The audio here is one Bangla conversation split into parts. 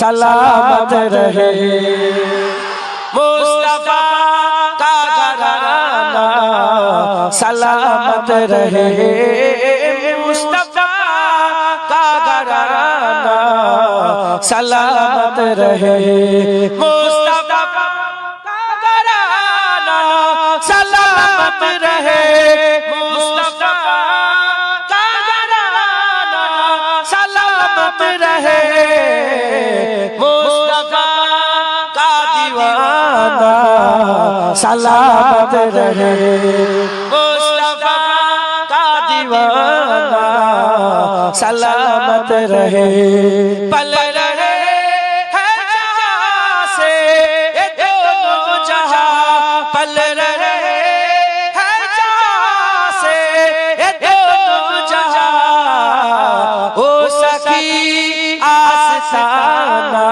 सलामत रहे मुस्तफा का घराना सलामत रहे मुस्तफा का घराना सलामत रहे मुस्तफा का घराना सलामत रहे मुस्तफा का घराना सलामत रहे सलामत रहे मुस्तफा का दीवाना सलामत रहे पल रहे है जहाँ से ये दोनों जहाँ पल रहे है जहाँ से ये दोनों जहाँ हो सकी आस्ताना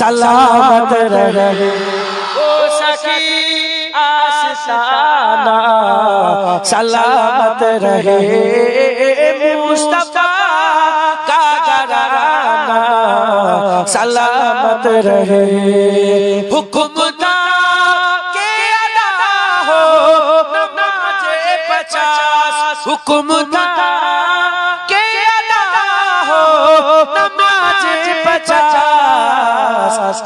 सलामत रहे हो सकी افسانہ سلامت رہے۔ مصطفیٰ کا گھرانہ سلامت رہے۔ حکم تھا کہ ادا ہو، نماز پچاس۔ حکم تھا کہ ادا ہو، نماز پچاس۔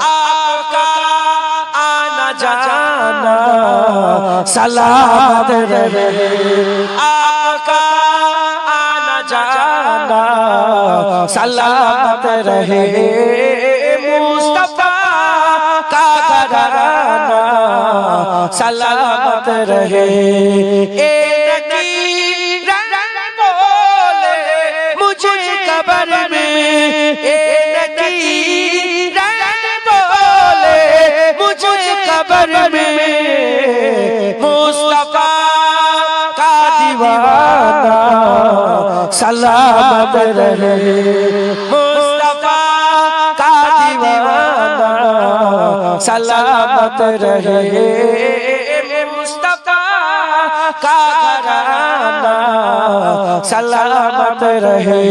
जाना सलामत रहे आपका आना जाना सलामत रहे मुस्तफा का घराना सलामत रहे ए नकी रंग बोले मुझे कबर में ए नकी دیوانہ سلامت رہے مصطفیٰ کا دیوانہ سلامت رہے مصطفیٰ کا گھرانہ سلامت رہے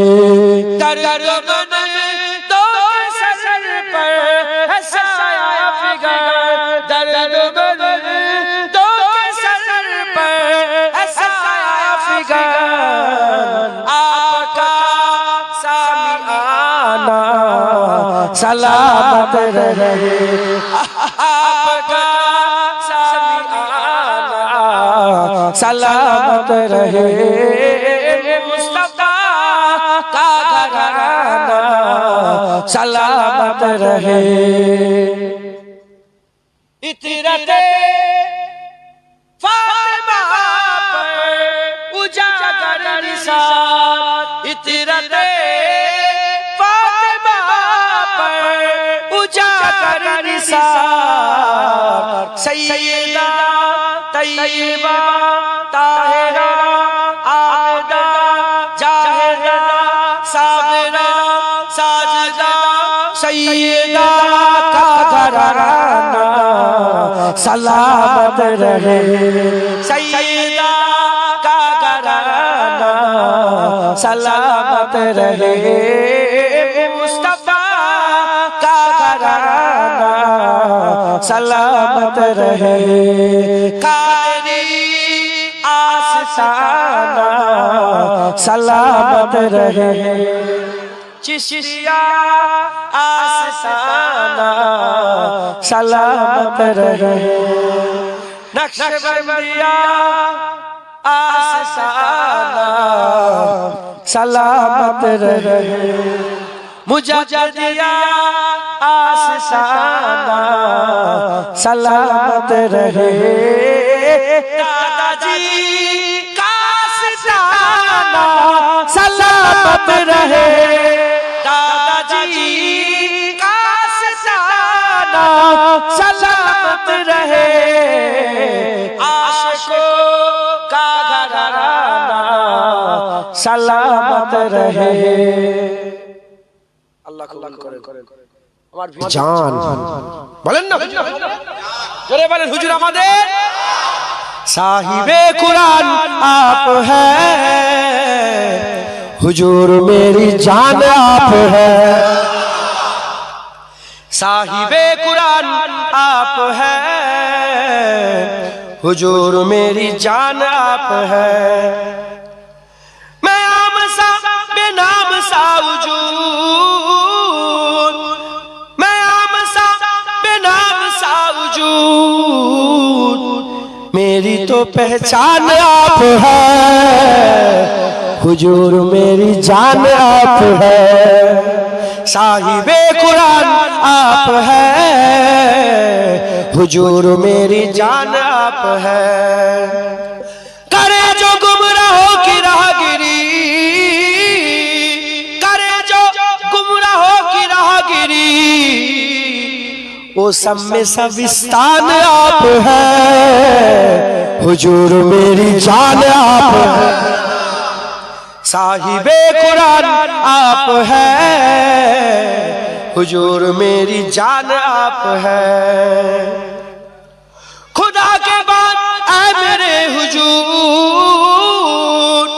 درد सलामत रहे आपका सामियाना सलामत रहे मुस्तफा का घराना सलामत रहे इतरते निसार सैयदा तैयबा ताहिरा आबदा जाहिदा साबिरा साजिदा सैयदा का घराना सलामत रहे सैयदा का घराना सलामत रहे سلامت رہے۔ کاری آستانہ سلامت رہے۔ چشیا آستانہ سلامت رہے۔ نقش بندیا آستانہ سلامت رہے۔ مجھا جدیا آستانہ سلامت رہے دادا جی کا آستانہ سلامت رہے دادا جی کا آستانہ سلامت رہے عاشقوں کا گھرانہ سلامت رہے اللہ قبول کرے جان۔ بلن না جرے বলেন حجر আমাদের صاحبِ قرآن آپ ہے۔ حجور میری جان آپ ہے۔ صاحبِ قرآن آپ ہے۔ حجور میری جان آپ ہے۔ میں آمسا بے نام سا وجود موجود، میری تو پہچان آپ ہے۔ حجور میری جان آپ ہے۔ صاحبِ قرآن آپ ہے۔ حجور میری جان آپ ہے۔ وہ سب میں سبستان آپ ہے۔ حجور میری جان آپ ہے۔ صاحب قرآن آپ ہے۔ حجور میری جان آپ ہے۔ خدا کے بعد اے میرے حجور۔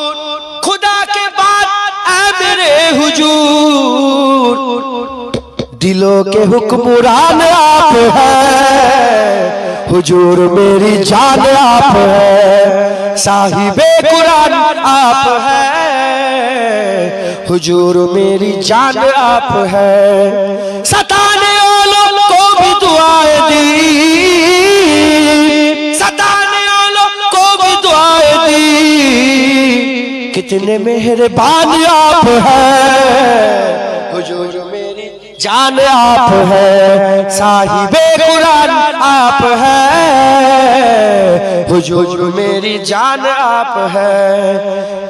خدا کے بعد اے میرے حجور۔ دلوں کے حکمران آپ ہے حجور میری جان آپ ہے صاحب قرآن آپ ہے حجور میری جان آپ ہے ستانے والوں کو بھی دعائیں دی۔ ستانے والوں کو بھی دعائیں دی۔ کتنے مہربان آپ ہے حجور میری جان آپ ہے، صاحب قرآن آپ ہے۔ حجور میری جان آپ ہے۔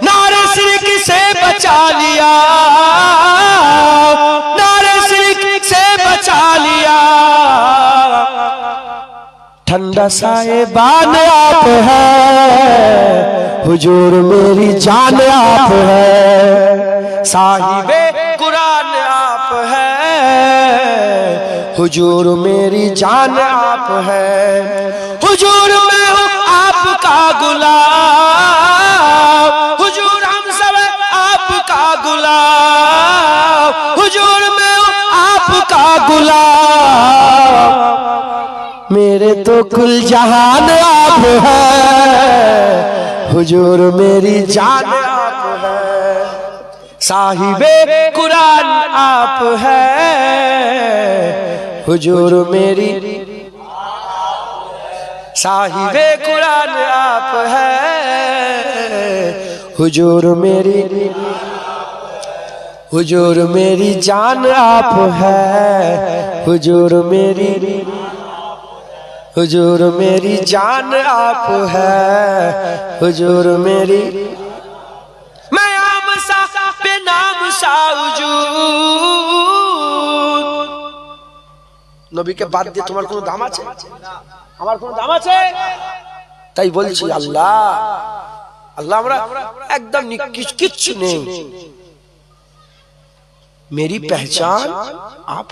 نعرے سرک سے بچا لیا۔ نعرے سرک سے بچا لیا۔ ٹھنڈا سائے بان آپ ہے۔ حجور میری جان آپ ہے۔ صاحب حجور میری جان آپ ہے۔ حجور میں ہوں آپ کا گلا حجور ہم سب آپ کا گلا حجور میں ہوں آپ کا گلا میرے تو کل جہان آپ ہے۔ حجور میری جان آپ ہے۔ صاحبِ قرآن آپ ہے۔ حجور میری۔ صاحبِ قرآن آپ ہے۔ حجور میری۔ حجور میری جان آپ ہے۔ حجور میری۔ حجور میری جان آپ ہے۔ حجور میری۔ میں عام سا بے نام سا حجور۔ নবীকে বাদ দিয়ে তোমার কোনো দাম আছে? আমার কোনো দাম আছে? তাই বলছি আল্লাহ। আল্লাহ। আমরা একদম কিচ্ছু নেই। মেরি পেহচান আপ।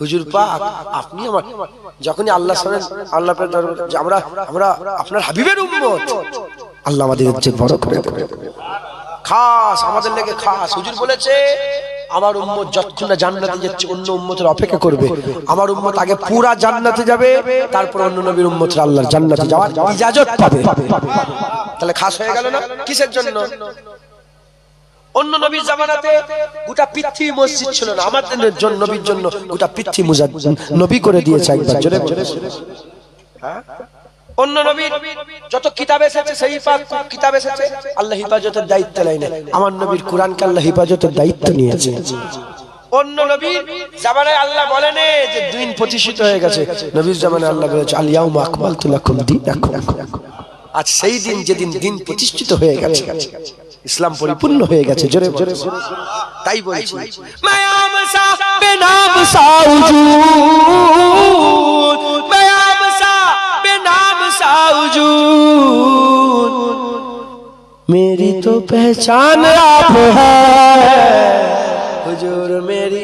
হুজুর পাক আপনি আমার যখনই আল্লাহ শোনেন আল্লাহ যে আমরা আমরা আপনার হাবিবের উম্মত আল্লাহ আমাদের বড় করে দেবে। খাস আমাদের লেগে খাস। হুজুর বলেছে আমার উম্মত যতক্ষণ না জান্নাতে যাচ্ছে অন্য উম্মতের অপেক্ষা করবে। আমার উম্মত আগে পুরা জান্নাতে যাবে তারপর অন্য নবীর উম্মতের আল্লাহর জান্নাতে যাওয়ার ইজাজত পাবে। তাহলে খাস হয়ে গেল না? কিসের জন্য? অন্য নবীর জামানাতে গোটা পৃথিবী মসজিদ ছিল না। আমাদের জন্য নবীর জন্য গোটা পৃথিবী মুজাদ নবী করে দিয়েছে একবার। জোরে। হ্যাঁ? অন্য নবীর যত কিতাব এসেছে, সেই পাক কিতাব এসেছে, আল্লাহ হিফাজতের দায়িত্ব নেয় আমার নবীর কোরআনকে আল্লাহ হিফাজতের দায়িত্ব নিয়েছে। অন্য নবীর জামানায় আল্লাহ বলেন যে দিন প্রতিষ্ঠিত হয়ে গেছে। নবীর জামানায় আল্লাহ বলেছে আলিয়াউমা আকমালতু লাকুম দীনাকুম। আজ সেই দিন যেদিন দিন প্রতিষ্ঠিত হয়ে গেছে, ইসলাম পরিপূর্ণ হয়ে গেছে, জোরে জোরে তাই বলছি মায়াম সা বেনাম সা উজুদ মায়াম বে নাম সাউজু मेरी तो पहचान आप है हुजूर मेरी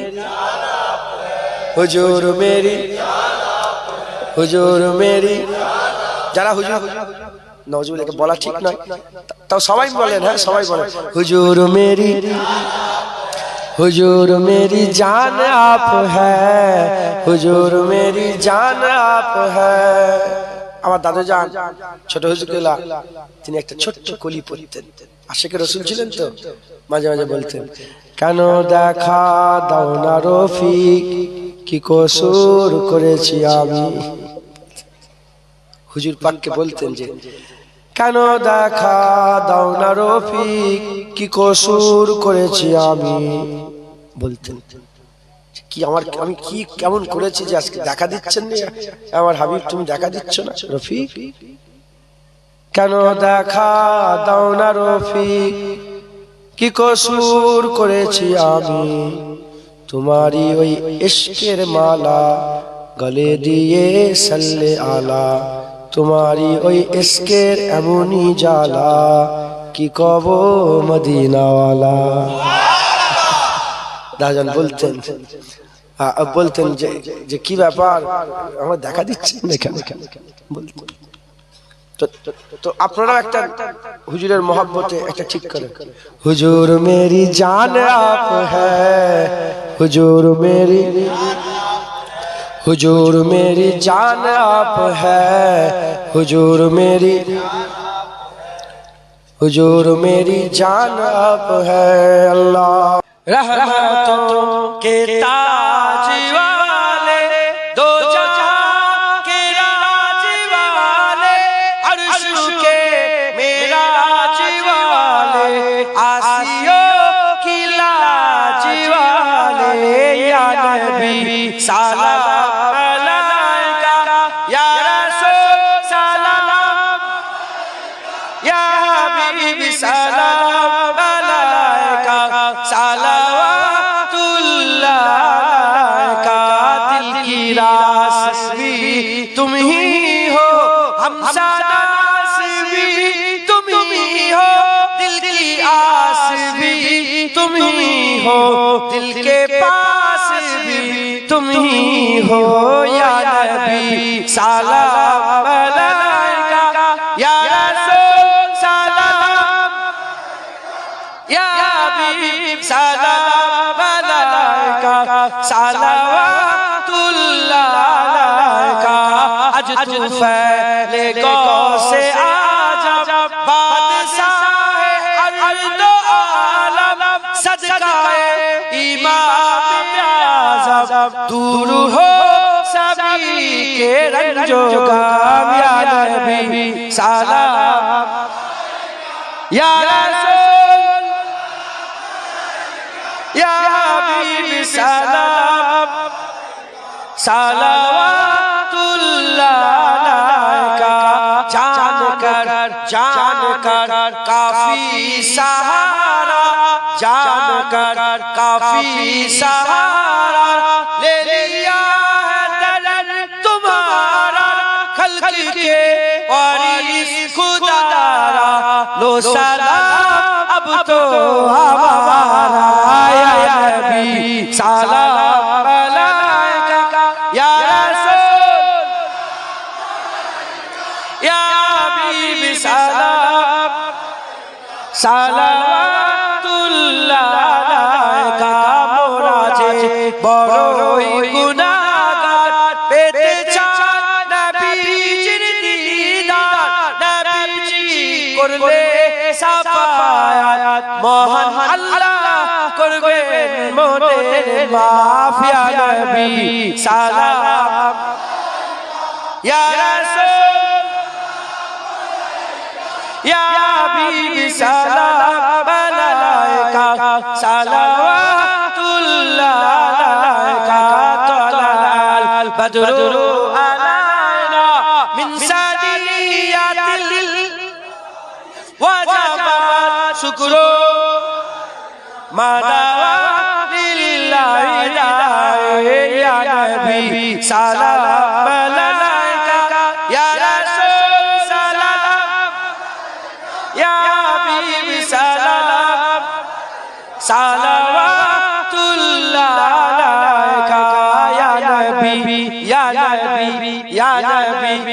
हुजूर मेरी हुजूर যারা হজুর, নজরুল বলা ঠিক নয়। তাও সবাই বলেন হ্যাঁ সবাই বলেন। হুজুর মেরি হুজুর মেরি জান আপ হ্যাঁ হুজুর মেরি জান আপ আমার দাদু যান, ছোট হুজুরগুলা, তিনি একটা ছোট্ট কলি পড়তেন আশেকে রসুল ছিলেন তো? মাঝে মাঝে বলতেন, কেন দেখা দাও না রফিক, কি কসুর করেছি আমি? হুজুর পাককে বলতেন যে, কেন দেখা দাও না রফিক, কি কসুর করেছি আমি? বলতেন। কি আমার আমি কি কেমন করেছি যে আজকে দেখা দিচ্ছেন না? আমার হাবিব, তুমি দেখা দিচ্ছ না? রফিক? কেন দেখা দাও না রফিক? কি কসুর করেছি আমি? তোমারই ওই ইশকের মালা গলে দিয়ে সাল্লে আলা। তোমারই ওই ইশকের এমনই জালা কি কব মদিনাওয়ালা? দাজন বলতেন বলতেন যে যে কি ব্যাপার? আমার দেখা দিচ্ছে বলতেন। تو اپنا ایک حجور محبت ایک ٹھیک کریں حجور میری جان آپ ہے حجور میری حجور میری جان آپ ہے حجور میری حجور میری جان آپ ہے اللہ शिवा آس بھی تم ہی ہو، دل کے پاس بھی تم ہی ہو، یا نبی سلام سالوات یا رسول سلام اللہ علیکہ اج تو فیلے گو سے آ صدقہ امام دور ہو۔ سبھی کے رنجو غم یا نبی، سلام۔ یا رسول، یا حبیب، سلام۔ صلوات اللہ کا جان کر چان کر، کافی سہارا۔ جان کر کافی سہارا لے لیا ہے دلن تمہارا خلق کے وارث خدا دارا لو سلام اب تو ہمارا آیا نبی سلام یا رسول یا سلام سلام রসুল্লাহ কামর আছে বড়ই গুণাগার পেতে চান নবীজির দিদার নবীজি করলে সাফায়াত মহান সালাম। بدر علينا من ساديات وجمع شكر ما دعا لله يا نبي صلاه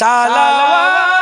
সালাওয়াতুল্লাহ।